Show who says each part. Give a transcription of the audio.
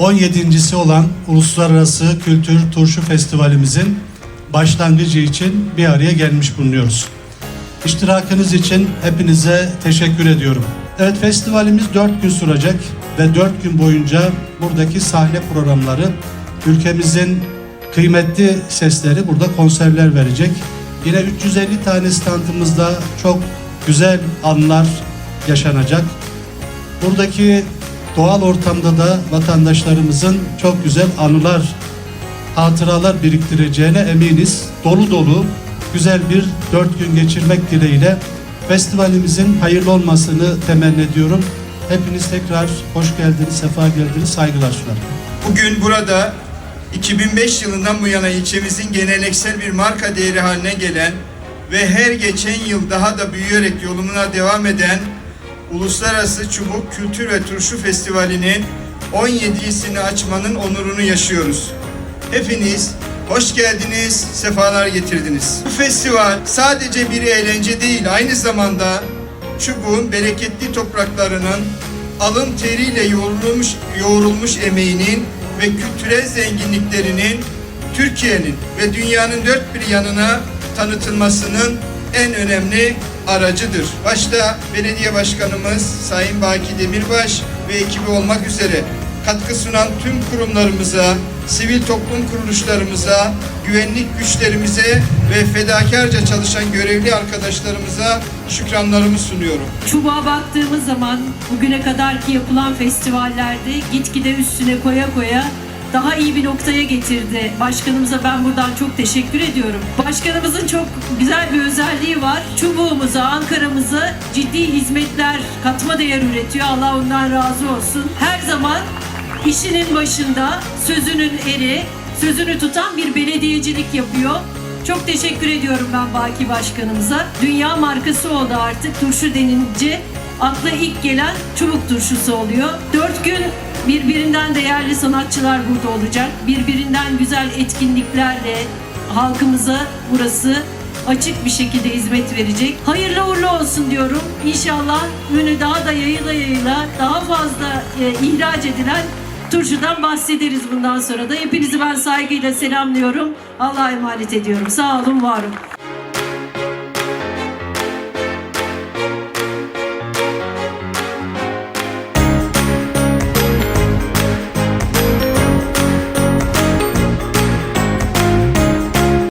Speaker 1: 17.si olan Uluslararası Kültür Turşu Festivalimizin başlangıcı için bir araya gelmiş bulunuyoruz. İştirakınız için hepinize teşekkür ediyorum. Evet festivalimiz 4 gün sürecek ve 4 gün boyunca buradaki sahne programları ülkemizin kıymetli sesleri burada konserler verecek. Yine 350 tane standımızda çok güzel anlar yaşanacak. Buradaki doğal ortamda da vatandaşlarımızın çok güzel anılar, hatıralar biriktireceğine eminiz. Dolu dolu güzel bir dört gün geçirmek dileğiyle festivalimizin hayırlı olmasını temenni ediyorum. Hepiniz tekrar hoş geldiniz, sefa geldiniz, saygılar sunarım.
Speaker 2: Bugün burada 2005 yılından bu yana ilçemizin geleneksel bir marka değeri haline gelen ve her geçen yıl daha da büyüyerek yoluna devam eden Uluslararası Çubuk Kültür ve Turşu Festivali'nin 17.sini açmanın onurunu yaşıyoruz. Hepiniz hoş geldiniz, sefalar getirdiniz. Bu festival sadece bir eğlence değil, aynı zamanda çubuğun bereketli topraklarının alın teriyle yoğrulmuş, yoğrulmuş emeğinin ve kültürel zenginliklerinin Türkiye'nin ve dünyanın dört bir yanına tanıtılmasının en önemli aracıdır. Başta belediye başkanımız Sayın Baki Demirbaş ve ekibi olmak üzere katkı sunan tüm kurumlarımıza, sivil toplum kuruluşlarımıza, güvenlik güçlerimize ve fedakarca çalışan görevli arkadaşlarımıza şükranlarımı sunuyorum.
Speaker 3: Çubuğa baktığımız zaman bugüne kadarki yapılan festivallerde gitgide üstüne koya koya daha iyi bir noktaya getirdi. Başkanımıza ben buradan çok teşekkür ediyorum. Başkanımızın çok güzel bir özelliği var. Çubuğumuza, Ankara'mıza ciddi hizmetler, katma değer üretiyor. Allah ondan razı olsun. Her zaman işinin başında sözünün eri, sözünü tutan bir belediyecilik yapıyor. Çok teşekkür ediyorum ben Baki Başkanımıza. Dünya markası oldu artık. Turşu denince akla ilk gelen çubuk turşusu oluyor. Dört gün birbirinden değerli sanatçılar burada olacak. Birbirinden güzel etkinliklerle halkımıza burası açık bir şekilde hizmet verecek. Hayırlı uğurlu olsun diyorum. İnşallah ünü daha da yayıla yayıla daha fazla e, ihraç edilen turşudan bahsederiz bundan sonra da. Hepinizi ben saygıyla selamlıyorum. Allah'a emanet ediyorum. Sağ olun, var olun.